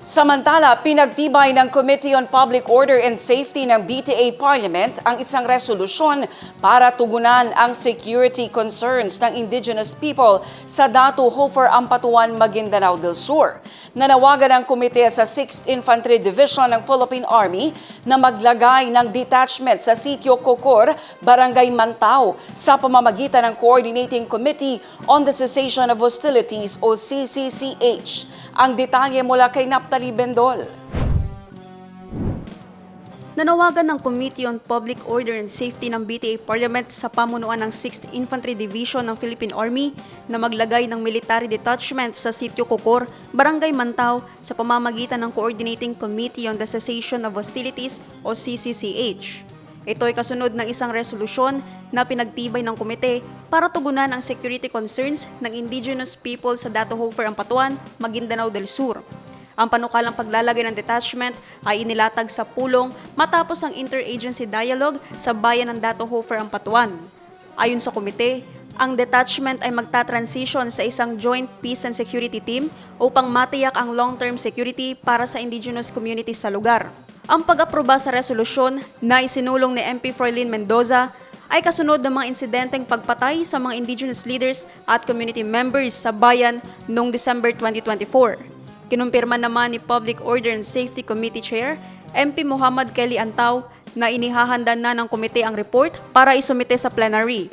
Samantala, pinagtibay ng Committee on Public Order and Safety ng BTA Parliament ang isang resolusyon para tugunan ang security concerns ng indigenous people sa Datu Hofer Ampatuan, Maguindanao del Sur. Nanawagan ang komite sa 6th Infantry Division ng Philippine Army na maglagay ng detachment sa Sitio Cocor, Barangay Mantao sa pamamagitan ng Coordinating Committee on the Cessation of Hostilities o CCCH. Ang detalye mula kay Naptali Bendol. Nanawagan ng Committee on Public Order and Safety ng BTA Parliament sa pamunuan ng 6th Infantry Division ng Philippine Army na maglagay ng military detachment sa Sitio Cocor, Barangay Mantao sa pamamagitan ng Coordinating Committee on the Cessation of Hostilities o CCCH. Ito ay kasunod ng isang resolusyon na pinagtibay ng komite para tugunan ang security concerns ng indigenous people sa Dato Hofer Ampatuan, Maguindanao del Sur. Ang panukalang paglalagay ng detachment ay inilatag sa pulong matapos ang interagency dialogue sa bayan ng Dato Hofer Ampatuan. Ayon sa komite, ang detachment ay magta-transition sa isang joint peace and security team upang matiyak ang long-term security para sa indigenous communities sa lugar. Ang pag-aproba sa resolusyon na isinulong ni MP Froilin Mendoza ay kasunod ng mga insidenteng pagpatay sa mga indigenous leaders at community members sa bayan noong December 2024. Kinumpirma naman ni Public Order and Safety Committee Chair, MP Muhammad Kelly Antaw, na inihahanda na ng komite ang report para isumite sa plenary.